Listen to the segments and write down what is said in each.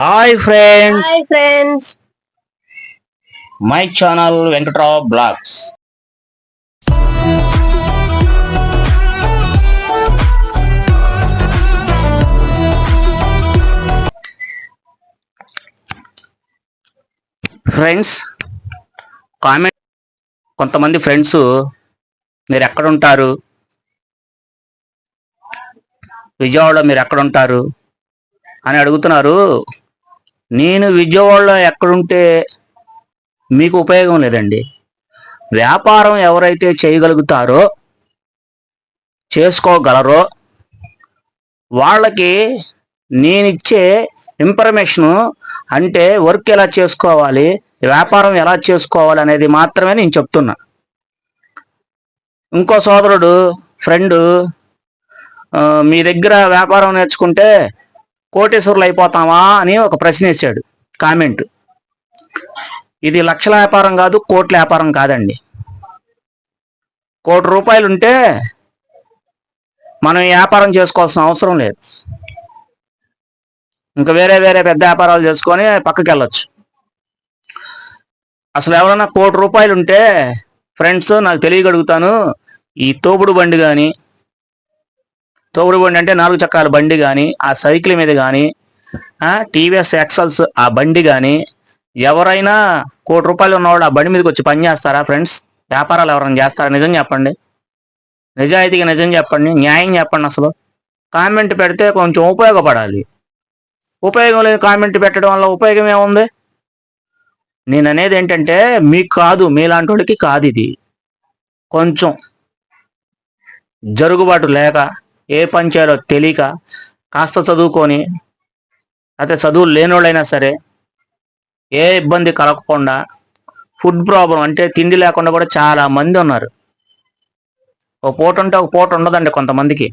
Hi friends hi friends my channel Venkatrao blogs friends comment కొంతమంది friends మీరు ఎక్కడ ఉంటారు? విజయవాడలో మీరు ఎక్కడ ఉంటారు? అని అడుగుతున్నారు. నేను విజయవాడలో ఎక్కడుంటే మీకు ఉపయోగం లేదండి. వ్యాపారం ఎవరైతే చేయగలుగుతారో చేసుకోగలరో వాళ్ళకి నేనిచ్చే ఇన్ఫర్మేషను అంటే వర్క్ ఎలా చేసుకోవాలి వ్యాపారం ఎలా చేసుకోవాలి అనేది మాత్రమే నేను చెప్తున్నా. ఇంకో సోదరుడు ఫ్రెండు మీ దగ్గర వ్యాపారం నేర్చుకుంటే కోటేశ్వరులు అయిపోతామా అని ఒక ప్రశ్న వేశాడు కామెంట్ ఇది లక్షల వ్యాపారం కాదు కోట్ల వ్యాపారం కాదండి. కోటి రూపాయలు ఉంటే మనం వ్యాపారం చేసుకోవాల్సిన అవసరం లేదు. ఇంకా వేరే వేరే పెద్ద వ్యాపారాలు చేసుకొని పక్కకి వెళ్ళొచ్చు అసలు ఎవరైనా కోటి రూపాయలు ఉంటే ఫ్రెండ్స్ నాకు తెలియగలుగుతాను ఈ తోపుడు బండి కానీ తోపుడు బండి అంటే నాలుగు చక్రాల బండి కానీ ఆ సైకిల్ మీద కానీ టీవీఎస్ ఎక్సల్స్ ఆ బండి కానీ ఎవరైనా కోటి రూపాయలు ఉన్నవాడు ఆ బండి మీదకి వచ్చి పని చేస్తారా ఫ్రెండ్స్? వ్యాపారాలు ఎవరైనా చేస్తారా? నిజం చెప్పండి. నిజాయితీగా నిజం చెప్పండి. న్యాయం చెప్పండి అసలు. కామెంట్ పెడితే కొంచెం ఉపయోగపడాలి. ఉపయోగం లేదు కామెంట్ పెట్టడం వల్ల ఉపయోగం ఏముంది? నేను అనేది ఏంటంటే మీకు కాదు మీలాంటి వాడికి కాదు ఇది. కొంచెం జరుగుబాటు లేక ఏ పని చేయాలో తెలియక కాస్త చదువుకొని అయితే చదువు లేనోళ్ళైనా సరే ఏ ఇబ్బంది కలగకుండా ఫుడ్ ప్రాబ్లం అంటే తిండి లేకుండా కూడా చాలా మంది ఉన్నారు. ఒక పూట ఉంటే ఒక పూట ఉండదండి కొంతమందికి.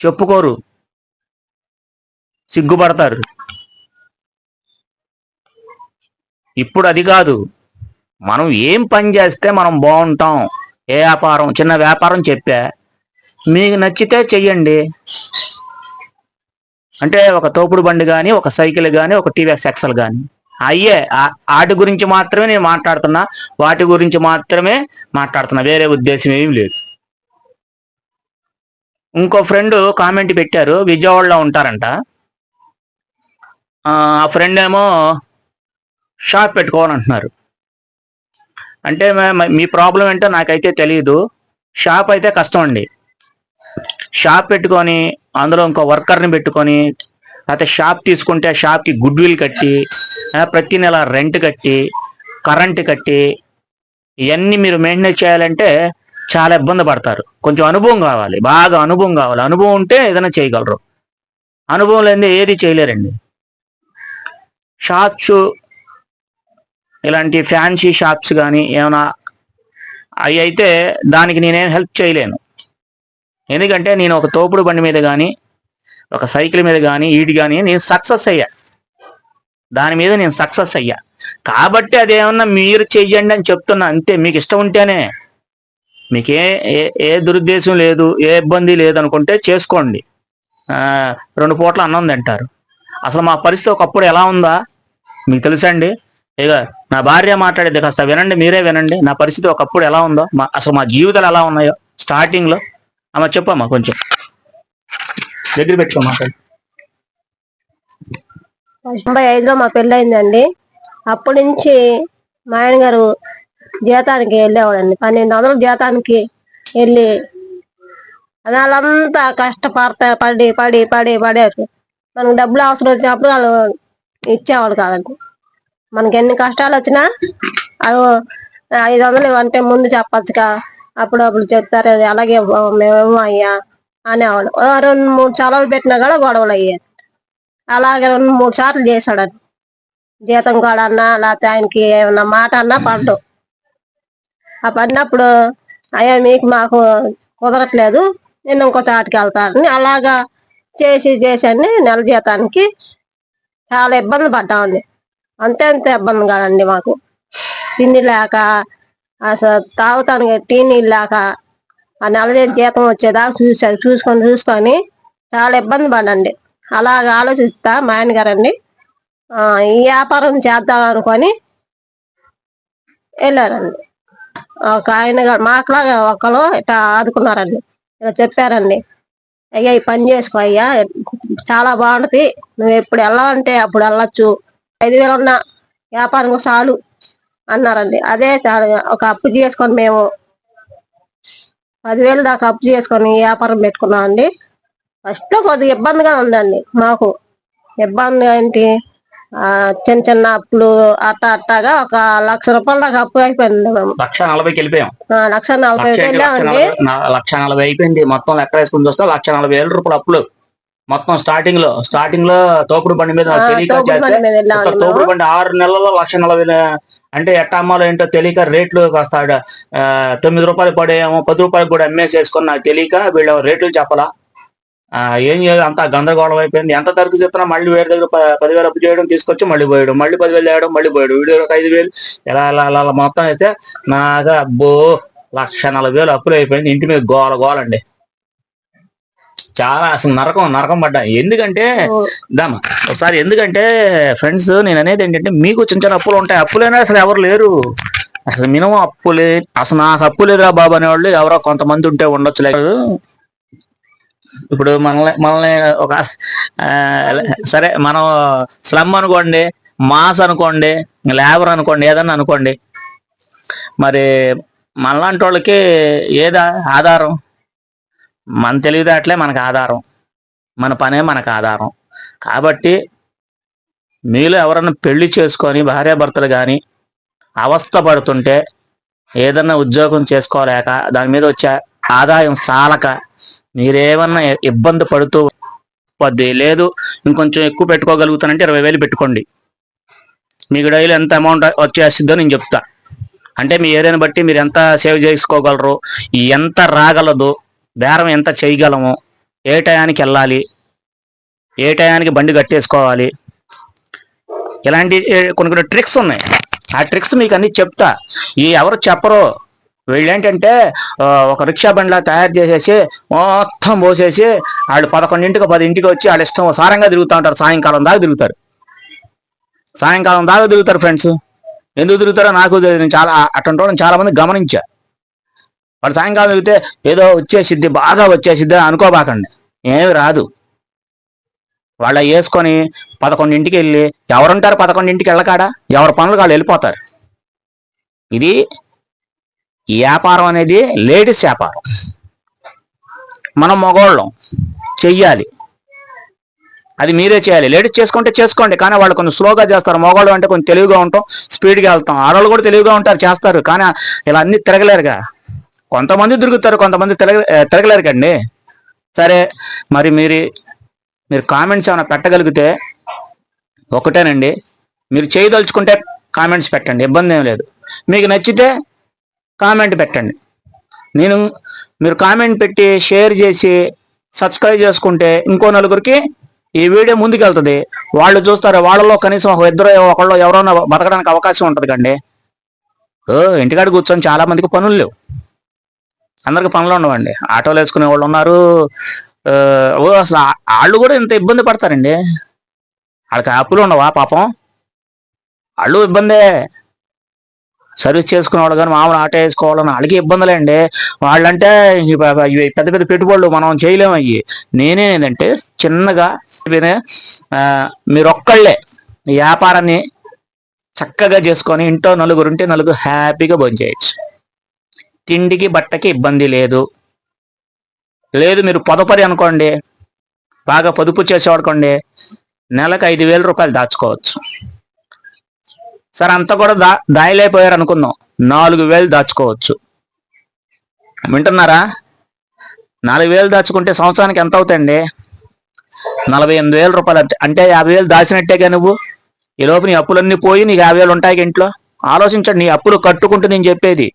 చెప్పుకోరు. సిగ్గుపడతారు. ఇప్పుడు అది కాదు. మనం ఏం పని చేస్తే మనం బాగుంటాం. ఏ వ్యాపారం చిన్న వ్యాపారం చెప్పా మీకు నచ్చితే చెయ్యండి. అంటే ఒక తోపుడు బండి కానీ ఒక సైకిల్ కానీ ఒక టీవీఎస్ ఎక్సెల్ కానీ అయ్యే వాటి గురించి మాత్రమే నేను మాట్లాడుతున్నా. వాటి గురించి మాత్రమే మాట్లాడుతున్నా. వేరే ఉద్దేశం ఏం లేదు. ఇంకో ఫ్రెండ్ కామెంట్ పెట్టారు. విజయవాడలో ఉంటారంట. ఆ ఫ్రెండ్ ఏమో షాప్ పెట్టుకోవాలంటున్నారు. అంటే మీ ప్రాబ్లం ఏంటో నాకైతే తెలియదు షాప్ అయితే కష్టం అండి. షాప్ పెట్టుకొని అందులో ఇంకో వర్కర్ని పెట్టుకొని లేకపోతే షాప్ తీసుకుంటే షాప్కి గుడ్ విల్ కట్టి ప్రతి నెల రెంట్ కట్టి కరెంట్ కట్టి ఇవన్నీ మీరు మెయింటైన్ చేయాలంటే చాలా ఇబ్బంది పడతారు. కొంచెం అనుభవం కావాలి. బాగా అనుభవం కావాలి. అనుభవం ఉంటే ఏదైనా చేయగలరు. అనుభవం లేని ఏది చేయలేరండి. షాప్స్ ఇలాంటి ఫ్యాన్సీ షాప్స్ కానీ ఏమైనా అవి అయితే దానికి నేనేం హెల్ప్ చేయలేను. ఎందుకంటే నేను ఒక తోపుడు బండి మీద కానీ ఒక సైకిల్ మీద కానీ వీటి కానీ నేను సక్సెస్ అయ్యా. దాని మీద నేను సక్సెస్ అయ్యా. కాబట్టి అదేమన్నా మీరు చెయ్యండి అని చెప్తున్నా. అంతే మీకు ఇష్టం ఉంటేనే. మీకే ఏ ఏ- దురుద్దేశం లేదు ఏ ఇబ్బంది లేదనుకుంటే చేసుకోండి. రెండు పూట్ల అన్నం తింటారు. అసలు మా పరిస్థితి ఒకప్పుడు ఎలా ఉందా? మీకు తెలుసండి? ఇక నా భార్య మాట్లాడేది కాస్త వినండి మీరే వినండి. నా పరిస్థితి ఒకప్పుడు ఎలా ఉందో? మా అసలు మా జీవితాలు ఎలా ఉన్నాయో స్టార్టింగ్లో అమ్మ చెప్పమ్మా కొంచెం. దగ్గర పెట్టుకో తొంభై ఐదులో మా పెళ్ళయిందండి. అప్పటి నుంచి మా ఆయన గారు జీతానికి వెళ్ళేవాడండి. పన్నెండు వందలు జీతానికి వెళ్ళి వాళ్ళంతా కష్టపడతా పడి పడి పడి పడారు మనకు డబ్బులు అవసరం వచ్చినప్పుడు వాళ్ళు ఇచ్చేవాళ్ళు కాదండి. మనకి ఎన్ని కష్టాలు వచ్చినా అది ఐదు వందలు ఇవ్వంటే ముందు చెప్పచ్చుగా. అప్పుడు అప్పుడు చెప్తారు "అది అలాగే మేమేమో అయ్యా అనేవాళ్ళు ఓ రెండు మూడు సార్లు పెట్టినా కూడా గొడవలు అయ్యాయి అలాగే రెండు మూడు సార్లు చేశాడని జీతం కూడా అన్నా లేకపోతే ఆయనకి ఏమన్నా మాట అన్నా పడ్డు. ఆ పడినప్పుడు అయ్యా మీకు మాకు కుదరట్లేదు నేను ఇంకో చాటుకి వెళ్తాను అలాగా చేసి చేసి నెల జీతానికి చాలా ఇబ్బంది పడ్డామండి అంతే అంతే ఇబ్బంది కాదండి మాకు. తిండి లేక అసలు తాగుతాను టీ నీళ్ళు ఆ నెల జీతం వచ్చేదాకా చూసాను చూసుకొని చూసుకొని చాలా ఇబ్బంది పడండి అలాగ ఆలోచిస్తా మా ఆయన గారండి ఈ వ్యాపారం చేద్దాం అనుకొని వెళ్ళారండి. ఒక ఆయన మాకులాగా ఒకరు ఇట్లా ఆదుకున్నారండి. ఇలా చెప్పారండి. అయ్యా ఈ పని చేసుకో అయ్యా. చాలా బాగుంటుంది. నువ్వు ఎప్పుడు వెళ్ళాలంటే అప్పుడు వెళ్ళొచ్చు. ఐదు వేలు ఉన్న వ్యాపారం చాలు. అన్నారండి. అదే చాలా ఒక అప్పు చేసుకొని మేము పదివేలు దాకా అప్పు చేసుకొని వ్యాపారం పెట్టుకున్నాం అండి. ఫస్ట్లో కొద్దిగా ఇబ్బందిగా ఉందండి మాకు. ఇబ్బంది ఏంటి? ఆ చిన్న చిన్న అప్పులు అట్ట అట్టగా ఒక లక్ష రూపాయల దాకా అప్పు అయిపోయింది మేము. లక్ష నలభైకి వెళ్ళిపోయాం. లక్ష నలభై వెళ్ళామండి లక్ష నలభై అయిపోయింది. మొత్తం లెక్క వేసుకుని చూస్తే లక్ష నలభై వేల రూపాయలు అప్పులు. మొత్తం స్టార్టింగ్లో స్టార్టింగ్లో తోపుడు బండి మీద తోపుడు బండి ఆరు నెలల్లో లక్ష నలభై అంటే ఎట్ట అమ్మాలో ఏంటో తెలియక రేట్లు కాస్త తొమ్మిది రూపాయలు పడేమో పది రూపాయలు కూడా అమ్మేసేసుకొని నాకు తెలియక వీళ్ళు రేట్లు చెప్పలా. ఏం చేయదు అంత గందరగోళం అయిపోయింది. ఎంత తరకు చెప్తున్నా మళ్ళీ వేరే దగ్గర పదివేలు అప్పు చేయడం తీసుకొచ్చి మళ్ళీ పోయడం. మళ్ళీ పదివేలు చేయడం మళ్ళీ పోయడం. వీడియో ఒక ఐదు వేలు ఎలా ఎలా అలా మొత్తం అయితే నాకు అబ్బో లక్ష నలభై వేలు అప్పులు అయిపోయింది. ఇంటి మీద గోల గోలండి. చాలా అసలు నరకం నరకం పడ్డా. ఎందుకంటే దామా ఒకసారి ఎందుకంటే ఫ్రెండ్స్ నేను అనేది ఏంటంటే మీకు చిన్న చిన్న అప్పులు ఉంటాయి. అప్పులైనా అసలు ఎవరు లేరు. అసలు మినిమం అప్పులే అసలు నాకు అప్పు లేదురా బాబు అనేవాళ్ళు ఎవరో కొంతమంది ఉంటే ఉండొచ్చు. లేదు ఇప్పుడు మనల్ని మనల్ని ఒక సరే మనం స్లమ్ అనుకోండి మాస్ అనుకోండి లేబర్ అనుకోండి ఏదన్నా అనుకోండి. మరి మనలాంటి వాళ్ళకి ఏదా ఆధారం? మన తెలివితేటలే మనకు ఆధారం. మన పనే మనకు ఆధారం. కాబట్టి మీలో ఎవరన్నా పెళ్ళి చేసుకొని భార్యాభర్తలు కానీ అవస్థ పడుతుంటే ఏదన్నా ఉద్యోగం చేసుకోలేక దాని మీద వచ్చే ఆదాయం సాలక మీరేమన్నా ఇబ్బంది పడుతూ వద్ది లేదు ఇంకొంచెం ఎక్కువ పెట్టుకోగలుగుతానంటే ఇరవై వేలు పెట్టుకోండి. మీకు డైలీ ఎంత అమౌంట్ వచ్చేస్తుందో నేను చెప్తా. అంటే మీ ఏరియాని బట్టి మీరు ఎంత సేవ్ చేసుకోగలరు ఎంత రాగలదు బేరం ఎంత చేయగలము? ఏ టయానికి వెళ్ళాలి? ఏ టయానికి బండి కట్టేసుకోవాలి? ఇలాంటి కొన్ని కొన్ని ట్రిక్స్ ఉన్నాయి. ఆ ట్రిక్స్ మీకు అన్ని చెప్తా. ఈ ఎవరు చెప్పరు? వీళ్ళేంటంటే ఒక రిక్షా బండిలా తయారు చేసేసి మొత్తం పోసేసి వాళ్ళు పదకొండింటికి పది ఇంటికి వచ్చి వాళ్ళు ఇష్టం సారంగా తిరుగుతూ ఉంటారు. సాయంకాలం దాకా తిరుగుతారు. సాయంకాలం దాకా తిరుగుతారు ఫ్రెండ్స్. ఎందుకు తిరుగుతారో నాకు నేను చాలా అటువంటి వాళ్ళని చాలా మంది గమనించా. వాడు సాయంకాలం వెళితే ఏదో వచ్చేసిద్ది బాగా వచ్చేసిద్ది అని అనుకోబాకండి. ఏమి రాదు. వాళ్ళ వేసుకొని పదకొండింటికి వెళ్ళి ఎవరుంటారు పదకొండింటికి వెళ్ళకాడ? ఎవరి పనులు వాళ్ళు వెళ్ళిపోతారు. ఇది వ్యాపారం అనేది లేడీస్ వ్యాపారం. మనం మగవాళ్ళం చెయ్యాలి. అది మీరే చేయాలి. లేడీస్ చేసుకుంటే చేసుకోండి కానీ వాళ్ళు కొంచెం స్లోగా చేస్తారు. మగవాళ్ళు అంటే కొంచెం తెలివిగా ఉంటాం స్పీడ్గా వెళ్తాం. ఆడవాళ్ళు కూడా తెలివిగా ఉంటారు చేస్తారు కానీ ఇలా అన్ని తిరగలేరుగా. కొంతమంది తిరుగుతారు కొంతమంది తిరగ తిరగలేరు కండి. సరే మరి మీరు మీరు కామెంట్స్ ఏమైనా పెట్టగలిగితే ఒకటేనండి. మీరు చేయదలుచుకుంటే కామెంట్స్ పెట్టండి ఇబ్బంది ఏం లేదు. మీకు నచ్చితే కామెంట్ పెట్టండి. నేను మీరు కామెంట్ పెట్టి షేర్ చేసి సబ్స్క్రైబ్ చేసుకుంటే ఇంకో నలుగురికి ఈ వీడియో ముందుకెళ్తుంది. వాళ్ళు చూస్తారు వాళ్ళలో కనీసం ఒక ఇద్దరు ఒకళ్ళు ఎవరైనా బతకడానికి అవకాశం ఉంటుంది కండి. ఓ ఇంటికాడ కూర్చొని చాలా మందికి పనులు లేవు. అందరికి పనులు ఉండవండి. ఆటోలు వేసుకునే వాళ్ళు ఉన్నారు. ఓ అసలు వాళ్ళు కూడా ఇంత ఇబ్బంది పడతారండి. వాళ్ళకి ఆపులు ఉండవా పాపం? వాళ్ళు ఇబ్బందే. సర్వీస్ చేసుకునే వాళ్ళు కానీ మామూలు ఆటో వేసుకోవాలని వాళ్ళకి ఇబ్బందులే అండి వాళ్ళంటే పెద్ద పెద్ద పెట్టుబడులు మనం చేయలేము అయ్యి. నేనే ఏంటంటే చిన్నగా మీరు ఒక్కళ్ళే వ్యాపారాన్ని చక్కగా చేసుకొని ఇంట్లో నలుగురు ఉంటే నలుగురు హ్యాపీగా భోంచేయచ్చు. తిండికి బట్టకి ఇబ్బంది లేదు. లేదు మీరు పొదపరి అనుకోండి బాగా పొదుపు చేసేవాడుకోండి నెలకు ఐదు వేల రూపాయలు దాచుకోవచ్చు. సరే అంతా కూడా దా దాయలేకపోయారు అనుకుందాం. నాలుగు వేలు దాచుకోవచ్చు. వింటున్నారా? నాలుగు వేలు దాచుకుంటే సంవత్సరానికి ఎంత అవుతాయండి? నలభై ఎనిమిది వేల రూపాయలు అంటే- అంటే యాభై వేలు దాచినట్టేగా నువ్వు? ఈ లోపు నీ అప్పులన్నీ పోయి నీకు యాభై వేలు ఉంటాయి ఇంట్లో? ఆలోచించండి నీ అప్పులు కట్టుకుంటూ నేను చెప్పేది.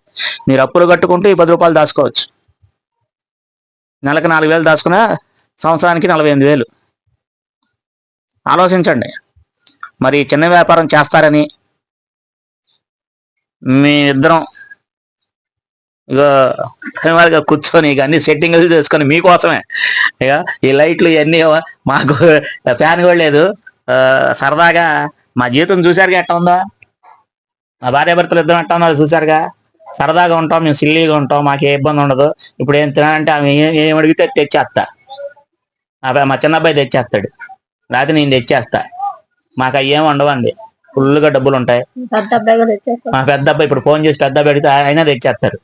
మీరు అప్పులు కట్టుకుంటూ ఈ పది రూపాయలు దాచుకోవచ్చు. నెలకు నాలుగు వేలు దాచుకున్నా సంవత్సరానికి నలభై ఎనిమిది వేలు. ఆలోచించండి. మరి చిన్న వ్యాపారం చేస్తారని మీ ఇద్దరం ఇక కూర్చొని ఇక అన్ని సెట్టింగ్ చేసుకొని మీకోసమే. ఇక ఈ లైట్లు ఇవన్నీ మాకు ఫ్యాన్ కూడా లేదు. సరదాగా మా జీవితం చూసారుగా ఎట్లా ఉందా? మా భార్య భర్తలు ఇద్దరు ఎట్ట ఉన్నారు చూసారుగా సరదాగా ఉంటాం మేము సిల్లీగా ఉంటాం మాకు ఏ ఇబ్బంది ఉండదు. ఇప్పుడు ఏం తినాలంటే ఆమె ఏం ఏం అడిగితే తెచ్చేస్తా. మా అబ్బాయి- మా చిన్న అబ్బాయి తెచ్చేస్తాడు. లేకపోతే నేను తెచ్చేస్తా. మాకు అవి ఏమి ఉండవండి. ఫుల్గా డబ్బులు ఉంటాయి. మా పెద్ద అబ్బాయి ఇప్పుడు ఫోన్ చేసి పెద్ద అబ్బాయి అడిగితే అయినా తెచ్చేస్తారు.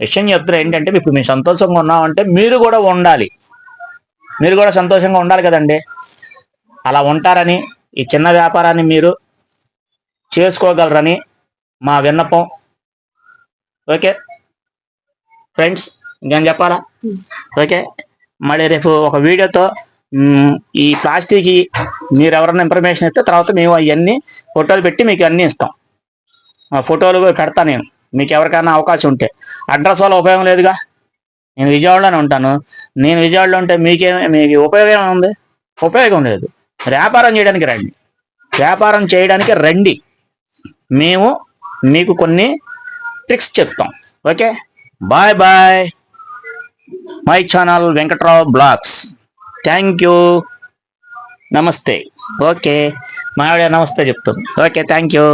విషయం చెప్తారు ఏంటంటే ఇప్పుడు మేము సంతోషంగా ఉన్నామంటే మీరు కూడా ఉండాలి. మీరు కూడా సంతోషంగా ఉండాలి కదండి. అలా ఉంటారని ఈ చిన్న వ్యాపారాన్ని మీరు చేసుకోగలరని మా విన్నపం. ఓకే. ఫ్రెండ్స్ ఇంకేం చెప్పాలా? ఓకే. మళ్ళీ రేపు ఒక వీడియోతో ఈ ప్లాస్టిక్ మీరు ఎవరైనా ఇన్ఫర్మేషన్ ఇస్తే తర్వాత మేము అవన్నీ ఫోటోలు పెట్టి మీకు అన్నీ ఇస్తాం. ఆ ఫోటోలు కూడా పెడతా నేను. మీకు ఎవరికైనా అవకాశం ఉంటే. అడ్రస్ వల్ల ఉపయోగం లేదుగా. నేను విజయవాడలోనే ఉంటాను. నేను విజయవాడలో ఉంటే మీకేం మీకు ఉపయోగం ఏముంది ఉపయోగం లేదు. వ్యాపారం చేయడానికి రండి. వ్యాపారం చేయడానికి రండి. మేము మీకు కొన్ని ట్రిక్స్ చెప్తాం. Okay bye bye my channel Venkatrao blogs thank you నమస్తే ఓకే మా ఆవిడ నమస్తే చెప్తుంది ఓకే థ్యాంక్ యూ